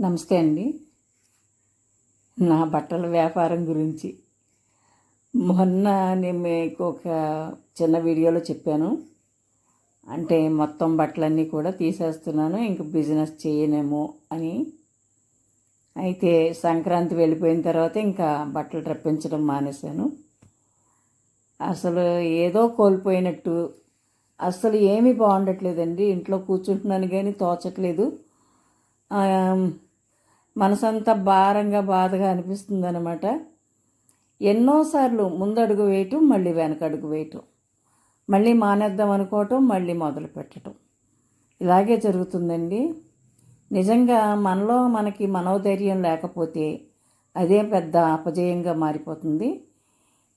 నమస్తే అండి. నా బట్టల వ్యాపారం గురించి. మొన్న నేను మీకు ఒక చిన్న వీడియోలో చెప్పాను. అంటే మొత్తం బట్టలన్నీ కూడా తీసేస్తున్నాను ఇంక బిజినెస్ చేయనేమో అని. అయితే సంక్రాంతి వెళ్ళిపోయిన తర్వాత ఇంకా బట్టలు రప్పించడం మానేశాను. అసలు ఏదో కోల్పోయినట్టు. అసలు ఏమీ బాగుండట్లేదండి. ఇంట్లో కూర్చుంటున్నాను కానీ తోచట్లేదు. మనసంతా భారంగా బాధగా అనిపిస్తుంది అనమాట ఎన్నోసార్లు ముందడుగు వేయటం మళ్ళీ వెనకడుగు వేయటం మళ్ళీ మానేద్దాం అనుకోవటం మళ్ళీ మొదలు పెట్టడం ఇలాగే జరుగుతుందండి. నిజంగా మనలో మనకి మనోధైర్యం లేకపోతే అదే పెద్ద అపజయంగా మారిపోతుంది.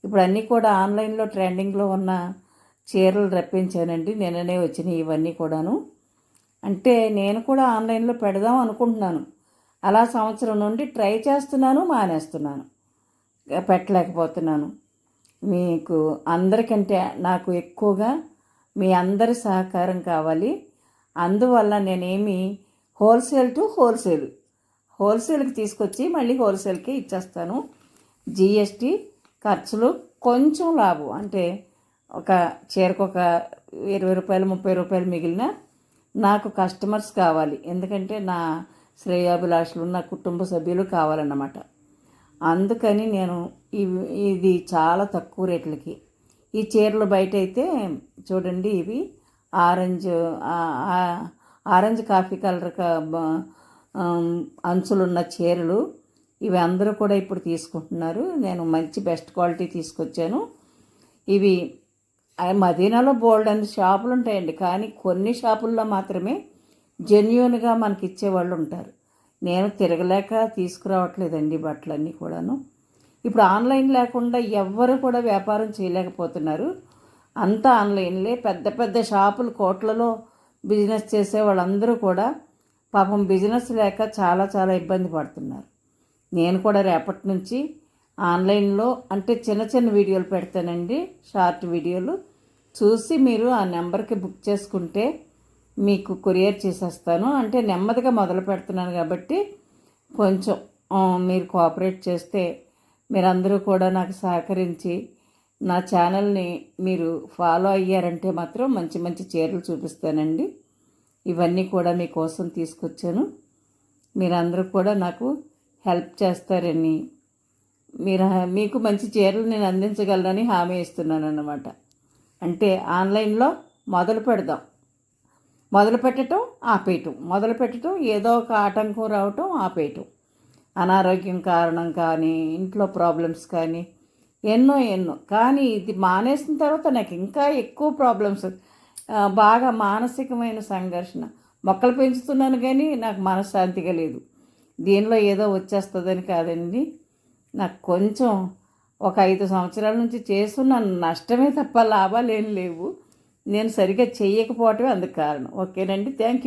ఇప్పుడు అన్నీ కూడా ఆన్లైన్లో ట్రెండింగ్లో ఉన్న చీరలు రప్పించానండి. నిన్ననే వచ్చినాయి ఇవన్నీ కూడాను. అంటే నేను కూడా ఆన్లైన్లో పెడదాం అనుకుంటున్నాను. అలా సంవత్సరం నుండి ట్రై చేస్తున్నాను మానేస్తున్నాను. పెట్టలేకపోతున్నాను. మీకు అందరికంటే నాకు ఎక్కువగా మీ అందరి సహకారం కావాలి. అందువల్ల నేనేమి హోల్సేల్ టు హోల్సేల్. హోల్సేల్కి తీసుకొచ్చి మళ్ళీ హోల్సేల్కి ఇచ్చేస్తాను. జిఎస్టి ఖర్చులు కొంచెం లాభం. అంటే ఒక చీరకు ఒక ఇరవై రూపాయలు ముప్పై రూపాయలు మిగిలిన నాకు కస్టమర్స్ కావాలి. ఎందుకంటే నా శ్రేయాభిలాషులు నా కుటుంబ సభ్యులు కావాలన్నమాట. అందుకని నేను ఇవి ఇది చాలా తక్కువ రేట్లకి. ఈ చీరలు బయట అయితే చూడండి ఇవి ఆరెంజ్ ఆరెంజ్ కాఫీ కలర్ అంచులున్న చీరలు. ఇవి అందరూ కూడా ఇప్పుడు తీసుకుంటున్నారు. నేను మంచి బెస్ట్ క్వాలిటీ తీసుకొచ్చాను. ఇవి మదీనాలో బోల్డ్ అనే షాపులు ఉంటాయండి కానీ కొన్ని షాపుల్లో మాత్రమే జెన్యున్గా మనకి ఇచ్చేవాళ్ళు ఉంటారు నేను తిరగలేక తీసుకురావట్లేదండి బట్టలన్నీ కూడాను. ఇప్పుడు ఆన్లైన్ లేకుండా ఎవ్వరు కూడా వ్యాపారం చేయలేకపోతున్నారు. అంతా ఆన్లైన్లే. పెద్ద పెద్ద షాపులు కోట్లలో బిజినెస్ చేసే వాళ్ళందరూ కూడా పాపం బిజినెస్ లేక చాలా చాలా ఇబ్బంది పడుతున్నారు. నేను కూడా రేపటి నుంచి ఆన్లైన్లో అంటే చిన్న చిన్న వీడియోలు పెడతానండి. షార్ట్ వీడియోలు. చూసి మీరు ఆ నెంబర్కి బుక్ చేసుకుంటే మీకు కొరియర్ చేసేస్తాను. అంటే నెమ్మదిగా మొదలు పెడుతున్నాను కాబట్టి కొంచెం మీరు కోఆపరేట్ చేస్తే మీరందరూ కూడా నాకు సహకరించి నా ఛానల్ని మీరు ఫాలో అయ్యారంటే మాత్రం మంచి మంచి చీరలు చూపిస్తానండి. ఇవన్నీ కూడా మీకోసం తీసుకొచ్చాను. మీరందరూ కూడా నాకు హెల్ప్ చేస్తారని మీరు మీకు మంచి చీరలు నేను అందించగలనని హామీ ఇస్తున్నాను అన్నమాట అంటే ఆన్లైన్లో మొదలు పెడదాం. మొదలు పెట్టడం ఆపేయటం. మొదలు పెట్టడం ఏదో ఒక ఆటంకం రావటం ఆపేయటం. అనారోగ్యం కారణం కానీ ఇంట్లో ప్రాబ్లమ్స్ కానీ ఎన్నో ఎన్నో. కానీ ఇది మానేసిన తర్వాత నాకు ఇంకా ఎక్కువ ప్రాబ్లమ్స్. బాగా మానసికమైన సంఘర్షణ. మొక్కలు పెంచుతున్నాను కానీ నాకు మనశ్శాంతిగా లేదు. దీనిలో ఏదో వచ్చేస్తుందని కాదండి. నాకు కొంచెం ఒక ఐదు సంవత్సరాల నుంచి చేస్తున్న నష్టమే తప్ప లాభాలు ఏం లేవు. నేను సరిగ్గా చేయకపోవటమే అందుకు కారణం. ఓకేనండి? Thank you